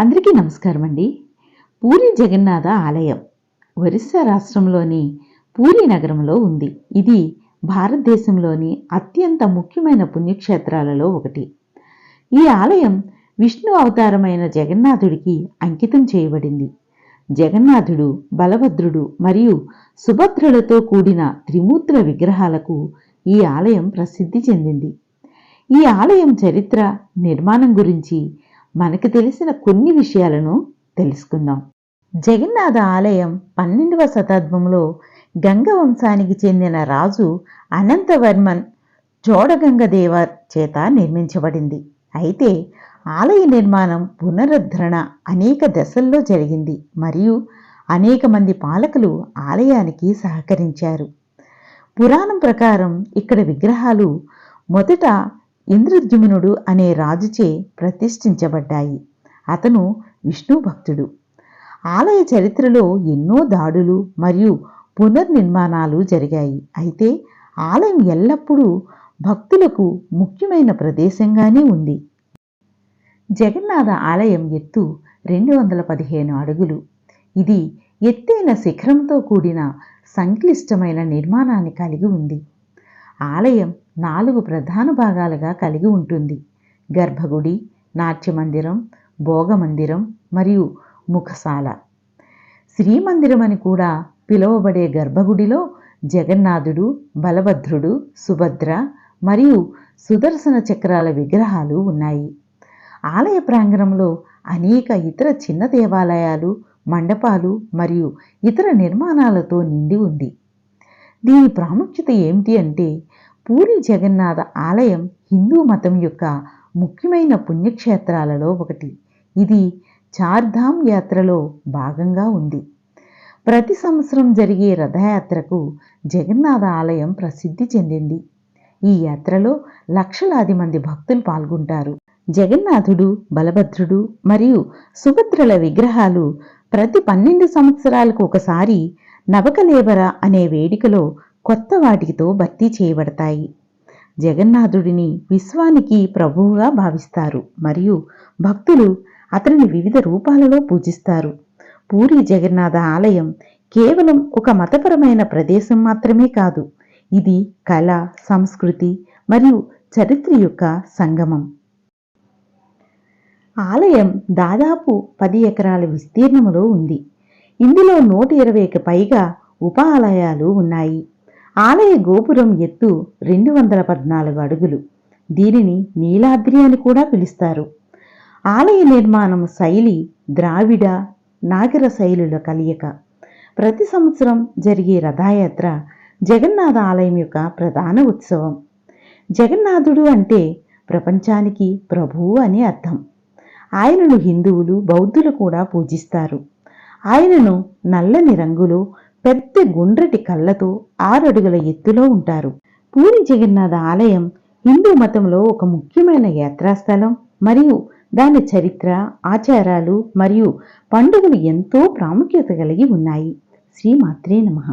అందరికీ నమస్కారం అండి. పూరి జగన్నాథ ఆలయం ఒరిస్సా రాష్ట్రంలోని పూరి నగరంలో ఉంది. ఇది భారతదేశంలోని అత్యంత ముఖ్యమైన పుణ్యక్షేత్రాలలో ఒకటి. ఈ ఆలయం విష్ణు అవతారమైన జగన్నాథుడికి అంకితం చేయబడింది. జగన్నాథుడు బలభద్రుడు మరియు సుభద్రులతో కూడిన త్రిమూర్తుల విగ్రహాలకు ఈ ఆలయం ప్రసిద్ధి చెందింది. ఈ ఆలయం చరిత్ర నిర్మాణం గురించి మనకు తెలిసిన కొన్ని విషయాలను తెలుసుకుందాం. జగన్నాథ ఆలయం పన్నెండవ శతాబ్దంలో గంగ వంశానికి చెందిన రాజు అనంతవర్మన్ జోడగంగదేవ చేత నిర్మించబడింది. అయితే ఆలయ నిర్మాణం పునరుద్ధరణ అనేక దశల్లో జరిగింది మరియు అనేక మంది పాలకులు ఆలయానికి సహకరించారు. పురాణం ప్రకారం ఇక్కడ విగ్రహాలు మొదట ఇంద్రద్యుమ్నుడు అనే రాజుచే ప్రతిష్ఠించబడ్డాయి. అతను విష్ణు భక్తుడు ఆలయ చరిత్రలో ఎన్నో దాడులు మరియు పునర్నిర్మాణాలు జరిగాయి. అయితే ఆలయం ఎల్లప్పుడూ భక్తులకు ముఖ్యమైన ప్రదేశంగానే ఉంది. జగన్నాథ ఆలయం ఎత్తు రెండు వందల పదిహేను అడుగులు. ఇది ఎత్తైన శిఖరంతో కూడిన సంక్లిష్టమైన నిర్మాణాన్ని కలిగి ఉంది. ఆలయం నాలుగు ప్రధాన భాగాలుగా కలిగి ఉంటుంది. గర్భగుడి నాట్యమందిరం భోగమందిరం మరియు ముఖశాల. శ్రీమందిరం అని కూడా పిలువబడే గర్భగుడిలో జగన్నాథుడు బలభద్రుడు సుభద్ర మరియు సుదర్శన చక్రాల విగ్రహాలు ఉన్నాయి. ఆలయ ప్రాంగణంలో అనేక ఇతర చిన్న దేవాలయాలు మండపాలు మరియు ఇతర నిర్మాణాలతో నిండి ఉంది. దీని ప్రాముఖ్యత ఏమిటి అంటే పూరి జగన్నాథ ఆలయం హిందూ మతం యొక్క ముఖ్యమైన పుణ్యక్షేత్రాలలో ఒకటి. ఇది చార్ధామ్ యాత్రలో భాగంగా ఉంది. ప్రతి సంవత్సరం జరిగే రథయాత్రకు జగన్నాథ ఆలయం ప్రసిద్ధి చెందింది. ఈ యాత్రలో లక్షలాది మంది భక్తులు పాల్గొంటారు. జగన్నాథుడు బలభద్రుడు మరియు సుభద్రల విగ్రహాలు ప్రతి పన్నెండు సంవత్సరాలకు ఒకసారి నవకలేబర అనే వేడుకలో కొత్త వాటితో భర్తీ చేయబడతాయి. జగన్నాథుడిని విశ్వానికి ప్రభువుగా భావిస్తారు. మరియు భక్తులు అతనిని వివిధ రూపాలలో పూజిస్తారు. పూరి జగన్నాథ ఆలయం కేవలం ఒక మతపరమైన ప్రదేశం మాత్రమే కాదు. ఇది కళ సంస్కృతి మరియు చరిత్ర యొక్క సంగమం. ఆలయం దాదాపు పది ఎకరాల విస్తీర్ణములో ఉంది. ఇందులో నూట ఇరవైకి పైగా ఉప ఆలయాలు ఉన్నాయి. ఆలయ గోపురం ఎత్తు రెండు వందల పద్నాలుగు అడుగులు. దీనిని నీలాద్రి అని కూడా పిలుస్తారు. ఆలయ నిర్మాణం శైలి ద్రావిడ నాగర శైలుల కలయిక. ప్రతి సంవత్సరం జరిగే రథయాత్ర జగన్నాథ ఆలయం యొక్క ప్రధాన ఉత్సవం. జగన్నాథుడు అంటే ప్రపంచానికి ప్రభువు అని అర్థం. ఆయనను హిందువులు బౌద్ధులు కూడా పూజిస్తారు. ఆయనను నల్లని రంగులో పెద్ద గుండ్రటి కళ్ళతో ఆరడుగుల ఎత్తులో ఉంటారు. పూరి జగన్నాథ ఆలయం హిందూ మతంలో ఒక ముఖ్యమైన యాత్రాస్థలం. మరియు దాని చరిత్ర ఆచారాలు మరియు పండుగలు ఎంతో ప్రాముఖ్యత కలిగి ఉన్నాయి. శ్రీమాత్రే నమః.